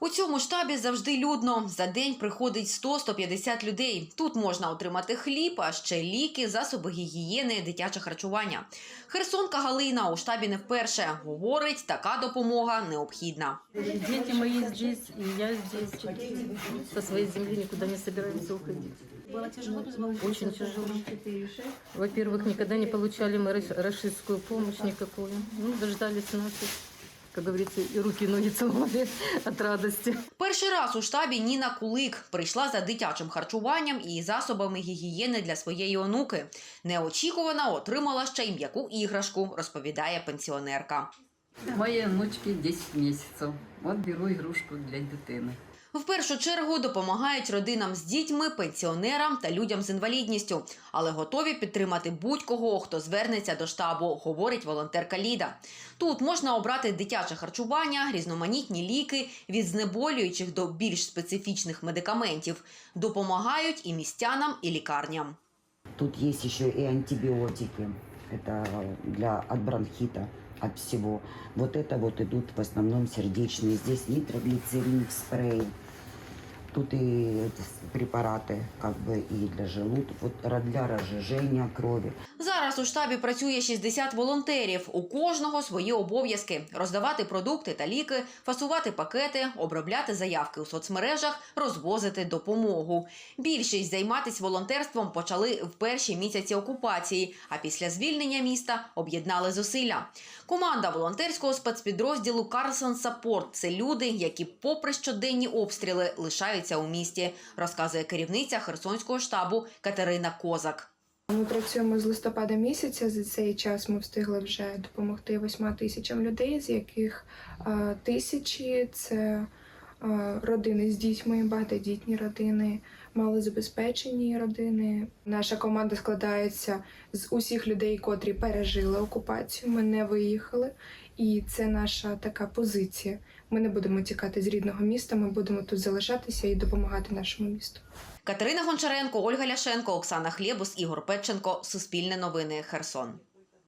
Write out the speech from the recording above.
У цьому штабі завжди людно. За день приходить 100-150 людей. Тут можна отримати хліб, а ще ліки, засоби гігієни, дитяче харчування. Херсонка Галина у штабі не вперше. Говорить, така допомога необхідна. Дети мои здесь, и я здесь. Со своей земли никуда не собираемся уходить. Было тяжело без мамы? Очень тяжело. Во-первых, никогда не получали мы раш- рашистскую помощь никакую. Ну, дождались наших, как говорится, и руки, и ноги целовали от радости. Перший раз у штабі Ніна Кулик прийшла за дитячим харчуванням і засобами гігієни для своєї онуки. Неочікувано отримала ще й м'яку іграшку, розповідає пенсіонерка. Моїй внучке 10 місяців. От беру игрушку для дитини. В першу чергу допомагають родинам з дітьми, пенсіонерам та людям з інвалідністю, але готові підтримати будь-кого, хто звернеться до штабу, говорить волонтерка Ліда. Тут можна обрати дитяче харчування, різноманітні ліки від знеболюючих до більш специфічних медикаментів. Допомагають і містянам, і лікарням. Тут есть еще и антибиотики. Это для от бронхита, от всего. Вот это вот идут в основном сердечные. Здесь нитроглицерин в спрей. Тут и эти с- препараты как бы и для желудка, вот ра- для разжижения крови. Зараз у штабі працює 60 волонтерів. У кожного свої обов'язки: роздавати продукти та ліки, фасувати пакети, обробляти заявки у соцмережах, розвозити допомогу. Більшість займатися волонтерством почали в перші місяці окупації, а після звільнення міста об'єднали зусилля. Команда волонтерського спецпідрозділу Carlson Support – це люди, які, попри щоденні обстріли, лишаються у місті, розказує керівниця Херсонського штабу Катерина Козак. Ми працюємо з листопада місяця. За цей час ми встигли вже допомогти восьма тисячам людей, з яких е, тисячі це родини з дітьми, багатодітні родини, малозабезпечені родини. Наша команда складається з усіх людей, котрі пережили окупацію. Ми не виїхали, і це наша така позиція. Ми не будемо тікати з рідного міста. Ми будемо тут залишатися і допомагати нашому місту. Катерина Гончаренко, Ольга Ляшенко, Оксана Хлєбус, Ігор Петченко. Суспільне новини. Херсон.